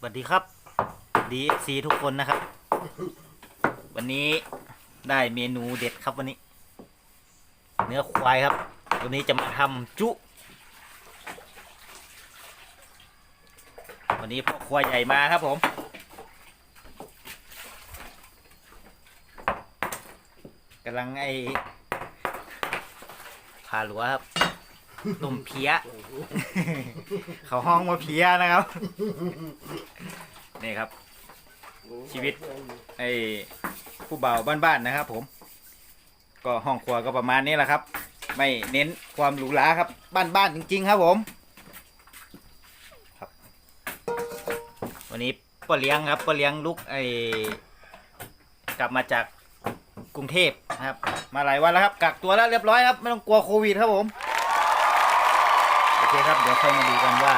สวัสดีครับ DFC ทุกคนนะครับ วันนี้ได้เมนูเด็ดครับวันนี้ เนื้อควายครับ วันนี้จะมาทำจุ วันนี้พ่อควายใหญ่มาครับผม กำลังไอพาหลัวครับ ต้มเพี้ย เขาห้องว่าเพี้ยนะครับ นี่ครับ ชีวิต ไอ้ผู้เบาบ้านๆนะครับ ผม ก็ห้องครัวก็ประมาณนี้แหละครับ ไม่เน้นความหรูหราครับ บ้านๆจริง ๆ ครับผมครับ วันนี้ป้าเลี้ยงครับป้าเลี้ยงลูกไอ้กลับมาจากกรุงเทพนะครับ มาหลายวันแล้วครับกักตัวแล้วเรียบร้อยครับ ไม่ต้องกลัวโควิดครับผม เคครับเดี๋ยวค่อยมาดูกันว่า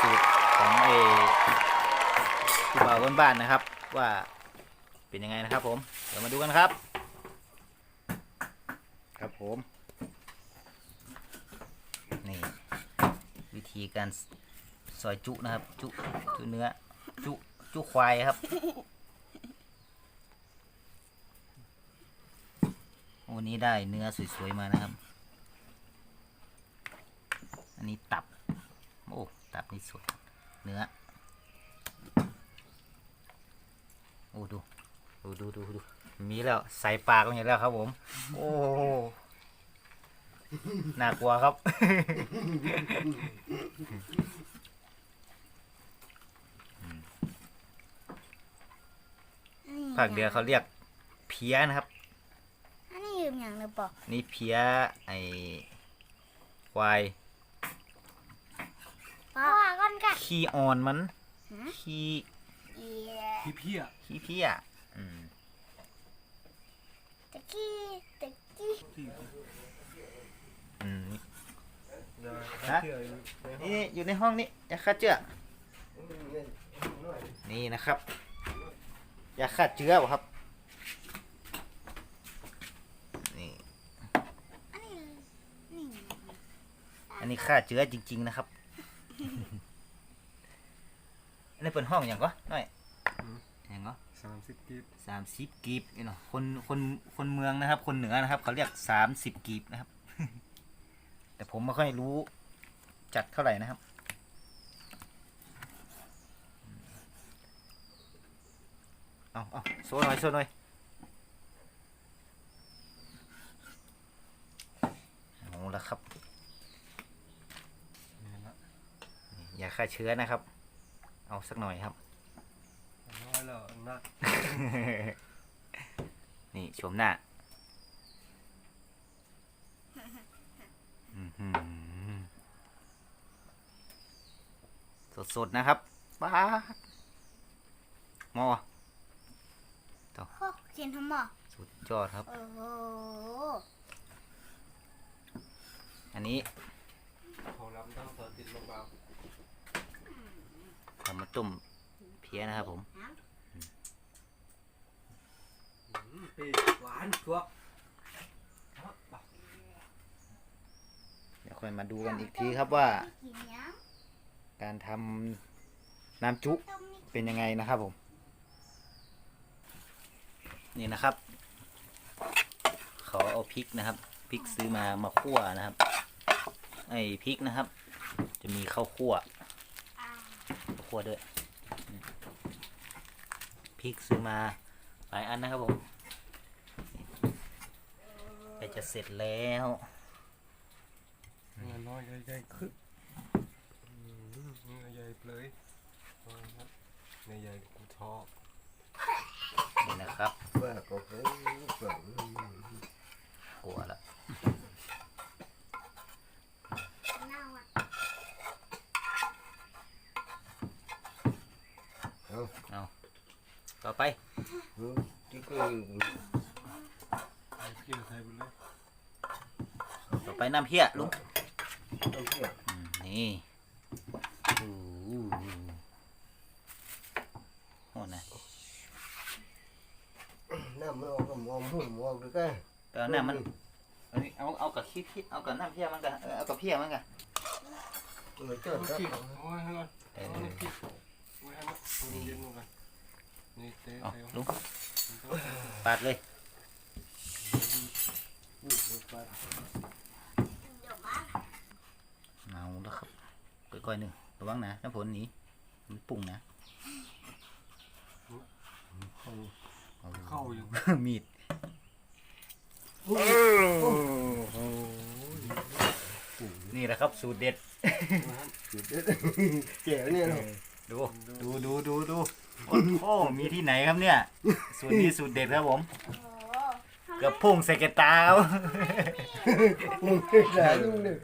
สูตรของไอ้ผู้บ่าวบ้านๆนะครับ ว่าเป็นยังไงนะครับ ผมเดี๋ยวมาดูกันครับ ครับผมนี่วิธีการซอยจุนะครับ จุจุเนื้อจุจุควายครับวันนี้ได้เนื้อสวยๆมานะครับ นนี้ตับ โอ้ ตับนี่สวยเนื้อ โอ้ดู ดูดูดูดู มีแล้ว ใส่ปากลงอย่างแล้วครับผม โอ้ น่ากลัวครับ ภาคเดือเขาเรียกเพี้ยนะครับ อันนี้ยืมอย่างหรือเปล่า นี่เพี้ยไอควายพ่อ ก้อนกะขี้อ่อนมันหืมขี้เอียพี่เพี้ยขี้เพี้ยอืมตะกี้ตะกี้อืมฮะนี่อยู่ในห้องนี้ยาฆ่าเชื้อนี่นะครับยาฆ่าเชื้อบ่ครับนี่อันนี้นี่อันนี้ฆ่าเชื้อจริง ๆ นะครับ อันนี้เป็นห้องอย่างก็น้อยอย่างก็สามสิบกิบสามสิบกีบนี่เนาะคนคนคนเมืองนะครับ คนเหนือนะครับ เขาเรียกสามสิบกีบนะครับ แต่ผมไม่ค่อยรู้จัดเท่าไหร่นะครับ เอาเอาโซ่หน่อยโซ่หน่อยเอาละครับ นี่ละอย่าฆ่าเชื้อนะครับ เอาสักหน่อยครับ น้อยแล้วนักนี่ชมหน้าอื้อหือสดๆนะครับป้าดหมอโอ้เขียนทำหมอสุดยอดครับ โอ้โหอันนี้ ของลำต้องสอดติดลง เบาทำมาต้มเพี้ยนะครับผมปีหวานชัวเดี๋ยวค่อยมาดูกันอีกทีครับว่ากินยังการทำน้ำจุต้มนี่เป็นยังไงนะครับผม นี่นะครับเขาเอาพริกนะครับพริกซื้อมามาคั่วนะครับ ไอ้พริกนะครับ จะมีข้าวคั่วอ่าข้า วคั่วด้วยอืมพริกซื้อมาหลายอันนะครับผมใกล้จะเสร็จแล้วเงินน้อยใหญ่ๆขึ้นเงินใหญ่เลยเงินใหญ่กูชอบนี่นะครับว่าก็เคยฝัง กลัวละ เน่าอะ ต่อไป ที่ เคยไอ้เพี้ยใส่ไปเลยต่อไปน้ำเพี้ยลุงต้องเที่ยวอืมนี่โอ้โหโหนะน้ำมันออกก็มองหุ่นมองด้วยกันแต่เอาน้ำมันเอานี่เอาเอากับขี้พี่เอากับน้ำเพี้ยมันกันเออเอากับเพี้ยมันกันมันเจอเอาครับขี้โอ้ยให้ก่อนเอเอาอนี่ขี้นี่เย็นลงกันนี่ เตะเอาเตะลุงปาดเลยเดี๋ยวมาเอาแล้วครับก้อยๆหนึ่งระวังนะน้ำฝนหนีมันปุ่งนะเข้าเข้าอยู่มีดนี่แหละครับสูตรเด็ดจุดเด็ดแจ๋วเนี่ยเนาะดูดูดูดูดู โอ้โหมีที่ไหนครับเนี่ย สูตรนี้สูตรเด็ดครับผมโอ้โหทำไมเกือบพุ่งใส่กระตาครับมึงไม่ได้ลุงเนี่ย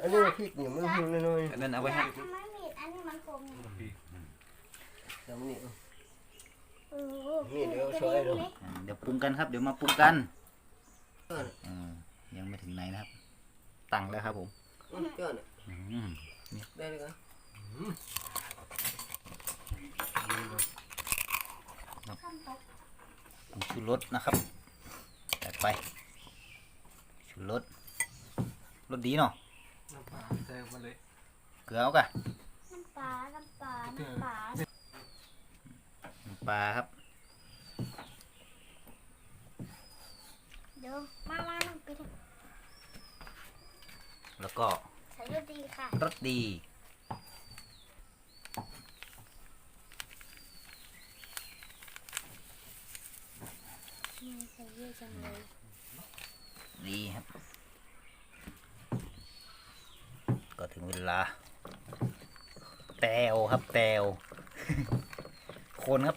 อันนี้พริกเนี่ยมันหุ่นน้อยอันนั้นเอาไว้ให้ทำไมมีดอันนี้มันคมๆทำนี่ เออนี่เดี๋ยวช่วยดู อ่าเดี๋ยวปรุงกันครับ เดี๋ยวมาปรุงกันอ่ายังไม่ถึงไหนนะครับ ตั้งแล้วครับผมเจ้าเนี่ยอืมได้เลยกัน ขั้นตก ผง ชูรสนะครับใส่ไปชูรสรสดีเนาะน้ำปลาใส่มาเลยเกลือเอากะน้ำปลา น้ำปลา น้ำปลา น้ำปลาครับเดี๋ยวมามาน้ำไปดิแล้วก็ใส่ด้วยดีค่ะรสดี มีใส่เยอะ จังเลยดีครับ ก็ถึงเวลา แตวครับแตวคนครับ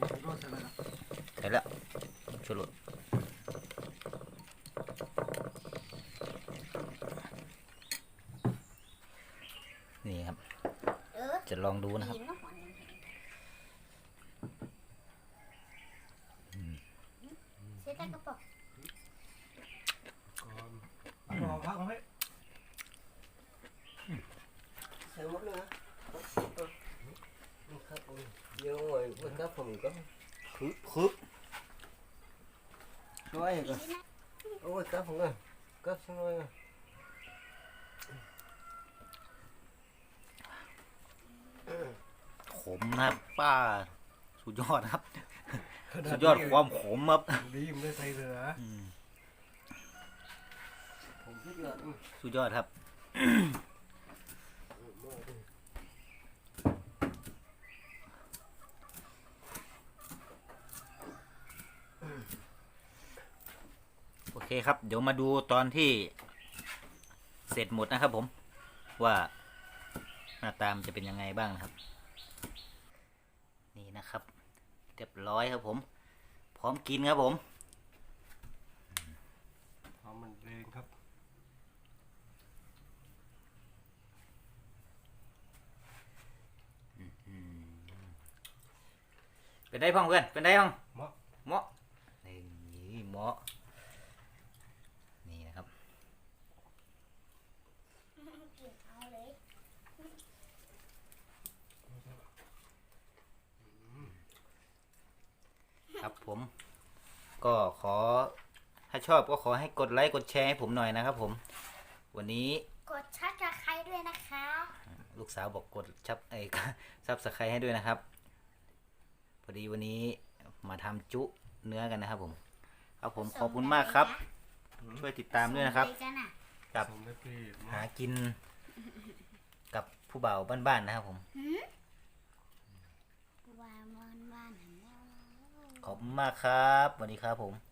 นี่รสอะไรนะใส่แล้วชูรสนี่ครับ จะลองดูนะครับ กินน้ำมัน ใส่ตะกระป๋องก่อนรอพักไว้ใส่หมดเลยนะครับเดี๋ยวหน่อยมันก็ผมก็คึกคึกช่วยกันโอ้ยครับผมเลยก็ช่วยกันขมนะครับป้า สุดยอดครับ สุดยอดความขมครับดีมันได้ใส่เรืออืมผมคิดเลยสุดยอดครับโอเคครับ เดี๋ยวมาดูตอนที่เสร็จหมดนะครับผม ว่าหน้าตามนจะเป็นยังไงบ้างนะครับ นี่นะครับเรียบร้อยครับผม พร้อมกินครับผมทำมันแรงครับเป็นได้พ่องเพื่อนเป็นได้พ่องเหมาะเหมาะนี่เหมาะนี่นะครับ กินเอาเลย ครับผม ก็ขอถ้าชอบก็ขอให้กดไลค์กดแชร์ให้ผมหน่อยนะครับผม วันนี้กดชักกระไคร้ด้วยนะคะ ลูกสาวบอกกดชับไอ้ซับสไครให้ด้วยนะครับ พอดีวันนี้มาทำจุเนื้อกันนะครับผม ครับผมขอบคุณมากครับ ช่วยติดตามด้วยนะครับ ส่งไปกันอะกับสมได้พี่หากินกับผู้บ่าวบ้านๆนะครับผม หืมวานวานวานหันแล้ว ขอบคุณมากครับสวัสดีครับผม